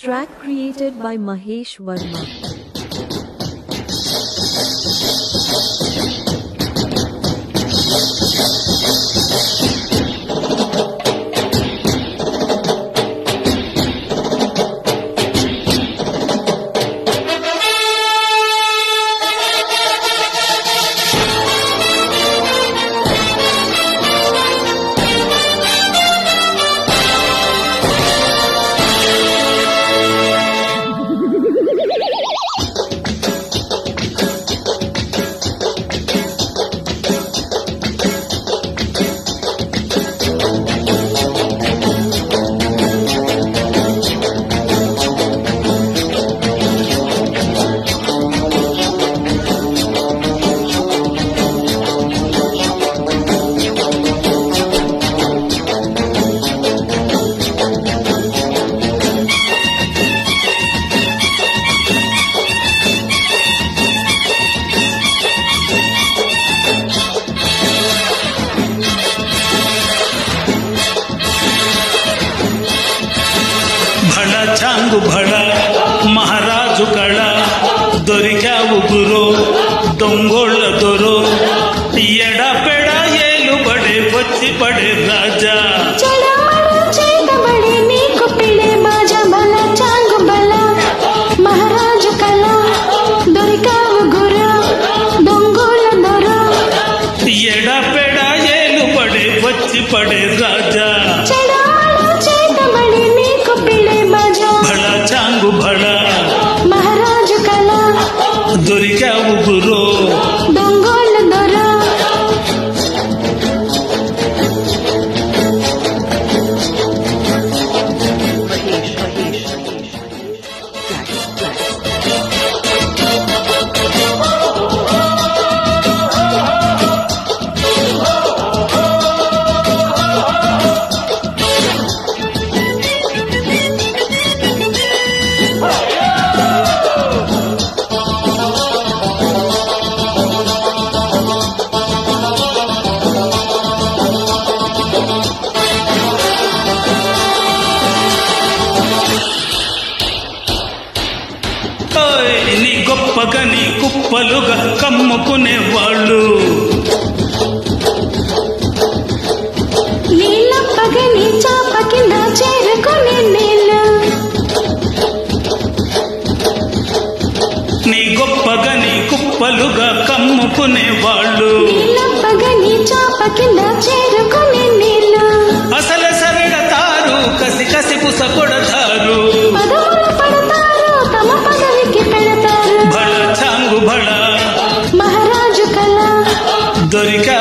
Track created by Mahesh Verma. చాంగుభళ మహారాజు కళ దొరికావు గురో దొంగోళ్ళ దొరో ఎడపెడ ఏలుబడే వచ్చి పడే రాజా. ఎడపెడ ఏలుబడే వచ్చి పడే రాజా. శోభణ మహారాజు కళ దొరికావు గురో. గొప్పగని కుప్పలుగా కమ్ముకునేవాళ్ళు. দরকার।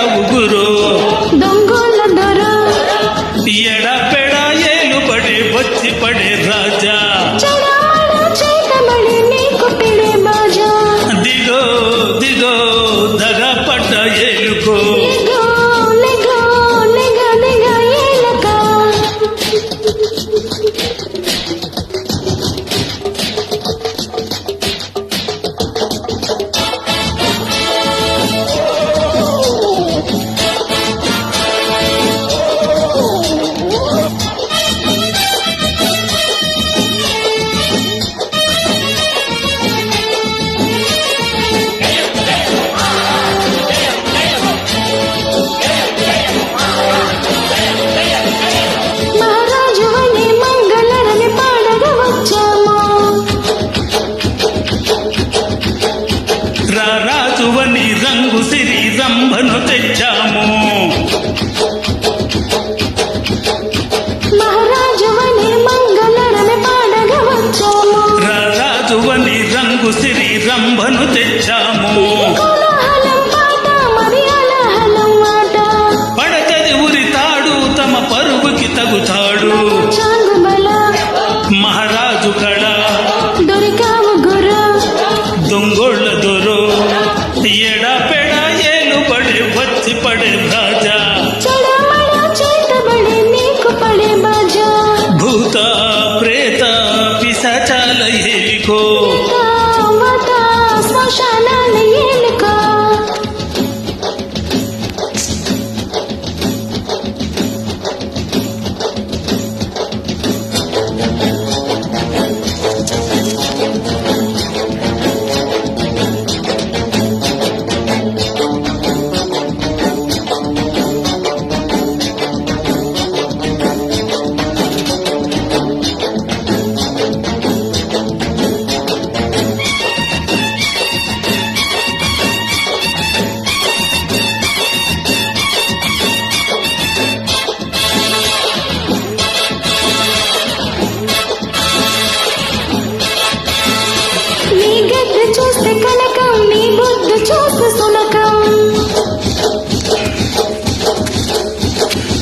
శోభను తెచ్చాము. రాజువని రంగు శ్రీ రంభను తెచ్చాము.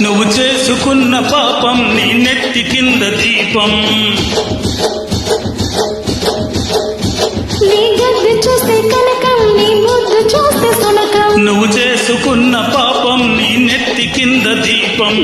నువ్వు చేసుకున్న పాపం నీ నెత్తి కింద దీపం. నువ్వు చేసుకున్న పాపం నీ నెత్తి కింద దీపం.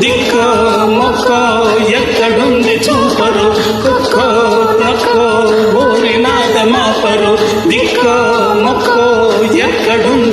దిక్క మొక్క ఎక్కడుంది చూపరు. కుక్కో నక్కో ఊరి నాదమాపరు దిక్క మొక్క ఎక్కడుంది